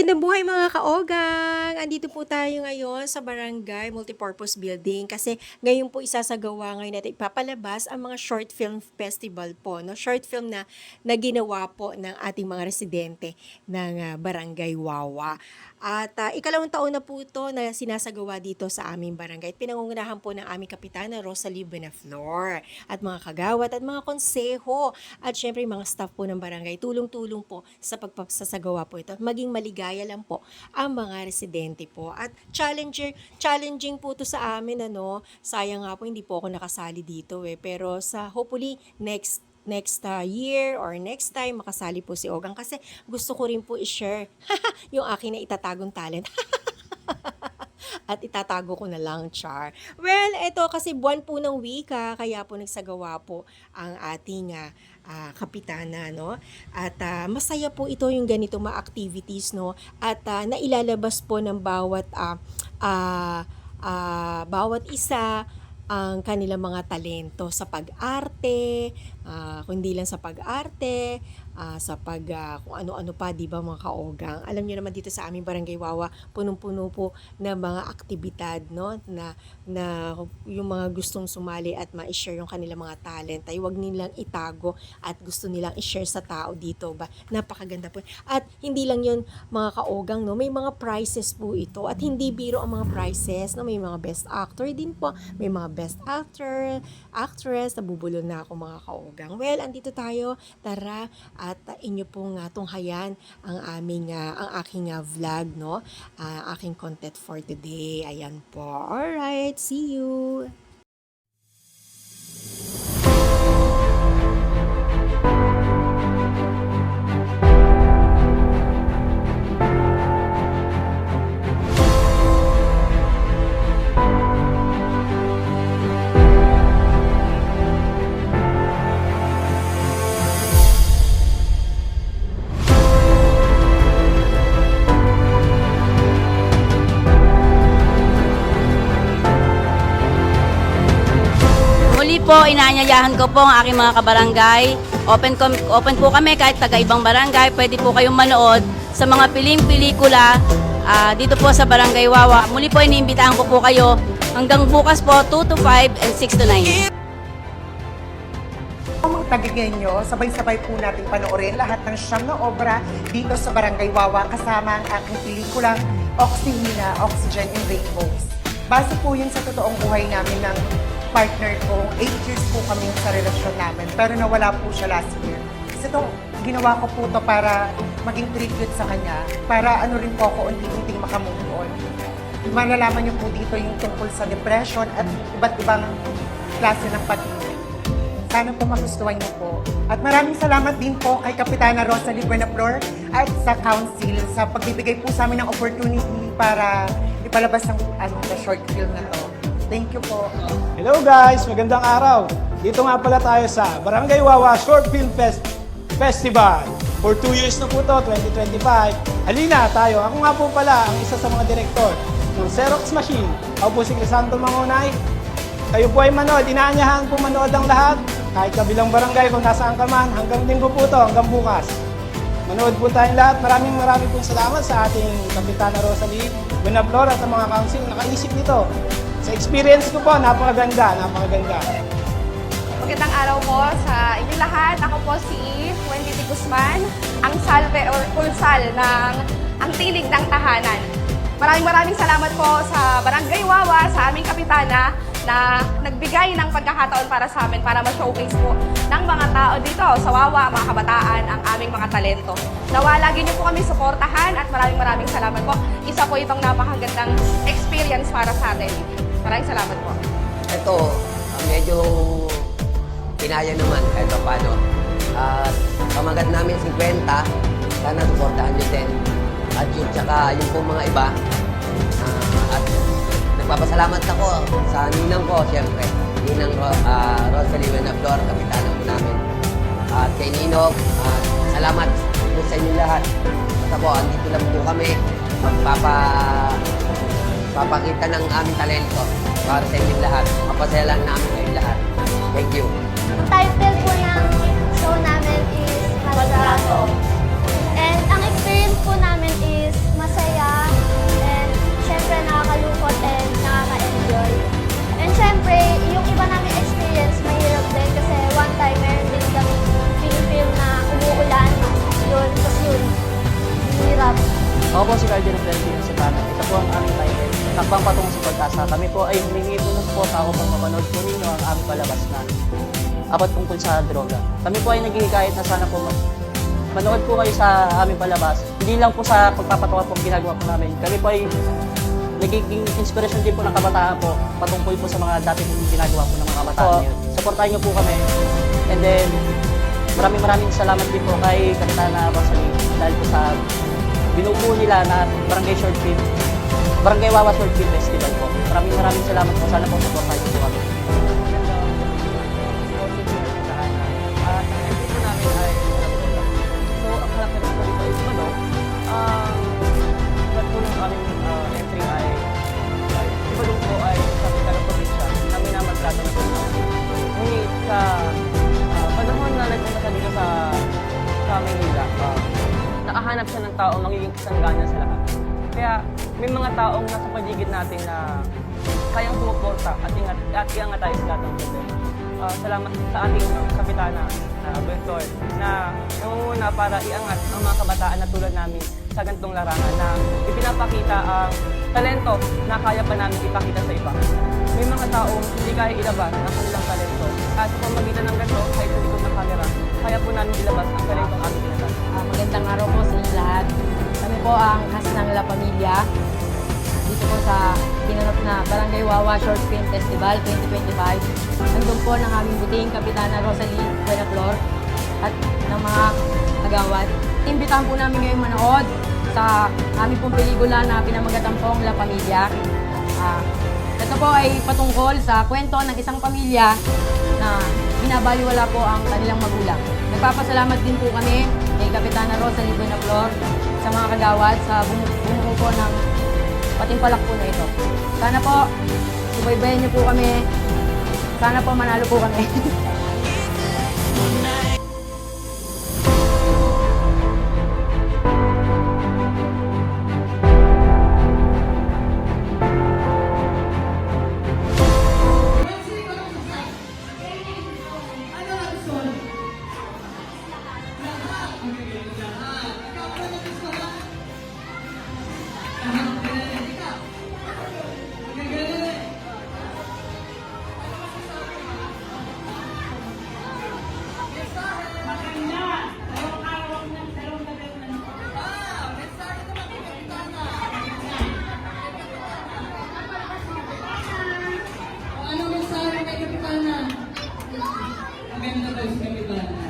Magandang buhay mga kaogang! Andito po tayo ngayon sa Barangay Multipurpose Building kasi ngayon po isasagawa ngayon natin ipapalabas ang mga short film festival po. No? Short film na, na ginawa po ng ating mga residente ng ah, Barangay Wawa. At ah, ikalawang taon na po ito na sinasagawa dito sa aming barangay. Pinangungunahan po ng aming kapitana Rosalie Benaflor at mga kagawat at mga konseho at syempre mga staff po ng barangay. Tulong-tulong po sa pagpapasagawa po ito. Maging maligaya lang po ang mga residente po. At challenger, challenging po to sa amin ano. Sayang nga po hindi po ako nakasali dito eh. Pero sa hopefully next next uh, year or next time makasali po si Ogang kasi gusto ko rin po i-share yung akin na itatagong talent. At itatago ko na lang, Char. Well, ito kasi buwan po ng wika, kaya po nagsagawa po ang ating ah, ah, kapitana, no? At ah, masaya po ito yung ganito mga activities, no? At ah, nailalabas po ng bawat ah, ah, ah, bawat isa ang kanilang mga talento sa pag-arte, ah, kundi lang sa pag-arte, ah, sa pag ah, kung ano-ano pa, 'di ba mga kaogang. Alam niyo naman dito sa aming Barangay Wawa, punong-puno po ng mga aktibidad, no, na na yung mga gustong sumali at ma-share yung kanilang mga talent ay wag nilang itago at gusto nilang i-share sa tao dito ba. Napakaganda po. At hindi lang 'yun mga kaogang, no, may mga prizes po ito at hindi biro ang mga prizes, no, may mga best actor din po, may mga best actor, actress, nabubulol na ako mga kaogang. Well, andito tayo, tara at uh, inyo pong uh, tunghayan ang aming uh, ang aking uh, vlog no? Ah, aking content for today. Ayan po. Alright see you Po, inaanyayahan ko po ang aking mga kabarangay. Open, open po kami kahit taga ibang barangay. Pwede po kayong manood sa mga piling-pelikula ah, dito po sa Barangay Wawa. Muli po, iniimbitahan ko po kayo hanggang bukas po 2 to 5 and 6 to 9. Mga tagigenyo, sabay-sabay po natin panoorin lahat ng siyam na obra dito sa Barangay Wawa kasama ang aking pelikulang Oxyhina, Oxygen and Rainbows. Base po yun sa totoong buhay namin ng partner ko. Eight years po kami sa relasyon namin, pero nawala po siya last year. Kasi itong ginawa ko po to para maging tribute sa kanya, para ano rin po ako unti-unting makamove on. Malalaman niyo po dito yung tungkol sa depression at iba't ibang klase ng pag-ibig. Sana po magustuhan niyo po. At maraming salamat din po kay Kapitana Rosalie Buenaflor at sa Council sa pagbibigay po sa amin ng opportunity para ipalabas ang ano, the short film na to. Thank you po. Hello guys! Magandang araw! Dito nga pala tayo sa Barangay Wawa Short Film Fest Festival. For two years na po to, 2025. Halina tayo! Ako nga po pala ang isa sa mga direktor ng Xerox Machine. Ako po si Crisanto Mangunay. Kayo po ay manood. Inaanyahan po manood ang lahat. Kahit kabilang barangay kung nasaan ka man. Hanggang linggo po to, hanggang bukas. Manood po tayong lahat. Maraming maraming pong salamat sa ating Kapitana Rosalie Buenaflor at ang mga council na nakaisip nito. Sa experience ko po, napakaganda, napakaganda. Magandang araw po sa inyong lahat. Ako po si Wendy. Guzman, ang salve or kulsal ng ang tinig ng tahanan. Maraming maraming salamat po sa Barangay Wawa, sa aming kapitana na nagbigay ng pagkakataon para sa amin para ma-showcase po ng mga tao dito sa Wawa, mga kabataan, ang aming mga talento. Nawa lagi niyo po kami suportahan at maraming maraming salamat po. Isa po itong napakagandang experience para sa atin. Maraming salamat po. Ito, medyo kinaya naman kahit pa paano. At pamagat namin 50, sana suportahan nyo din. At yung tsaka yung po mga iba. at nagpapasalamat ako sa ninang ko, siyempre. Ninang uh, Rosalie Wenaflor, kapitana po namin. At kay Ninog, ah, salamat po sa inyo lahat. Basta po, andito lang po kami. Magpapa papakita ng aming talento para sa inyong lahat. Mapasaya lang namin kayong lahat. Thank you. Ang title po ng show namin is Maltrato. And ang experience po namin is nakakapalungkot and nakaka-enjoy. Syempre, yung iba namin experience, mahirap din kasi one time meron din kami film na umuulan. Yun, tapos yun, hirap. Ako po si Cardinal Valentino Santana. Ito po ang aming title. Takbang patungo sa pag-asa. Kami po ay humingi po ng support ako pang mapanood po ninyo ang aming palabas na apat tungkol sa droga. Kami po ay naghihikayat na sana po manood po kayo sa aming palabas. Hindi lang po sa pagpapatawa po ginagawa po namin. Kami po ay nagiging inspirasyon din po ng kabataan po patungkol po sa mga dati pong ginagawa po ng mga kabataan ngayon. Supportahan niyo po kami. And then, maraming maraming salamat din po kay Kapitana Rosalie dahil po sa binubuo nila na Barangay Short Film, Barangay Wawa Short Film Festival po. Maraming maraming salamat po. Sana po supportahan niyo po kami. Ah, nakahanap siya ng taong magiging kasangganan sa lahat. Kaya may mga taong nasa paligid natin na kayang sumuporta at ingat at iangat tayo sa lahat ng problema. Ah, salamat sa ating kapitana na Bertor na nangunguna para iangat ang mga kabataan na tulad namin sa gantong larangan na ipinapakita ang talento na kaya pa namin ipakita sa iba. May mga taong hindi kaya ilabas ang kanilang talento. At sa pamagitan ng ganito, sa likod ng camera, kaya po namin ilabas ang talento ng magandang araw po sa inyo lahat. Kami po ang Casa ng La Familia. Dito po sa pinanap na Barangay Wawa Short Film Festival 2025. Nandun po ng aming buting Kapitana Rosalie Buenaflor at ng mga agawad. Imbitahan po namin ngayong manood sa aming pong pelikula na pinamagatan pong La Familia. Ah, ito po ay patungkol sa kwento ng isang pamilya na binabaliwala po ang kanilang magulang. Nagpapasalamat din po kami kay Kapitana Rosalie Buenaflor sa mga kagawad sa bumu- bumuo po ng patimpalak po na ito. Sana po, subaybayan niyo po kami. Sana po manalo po kami. memorize kami ba na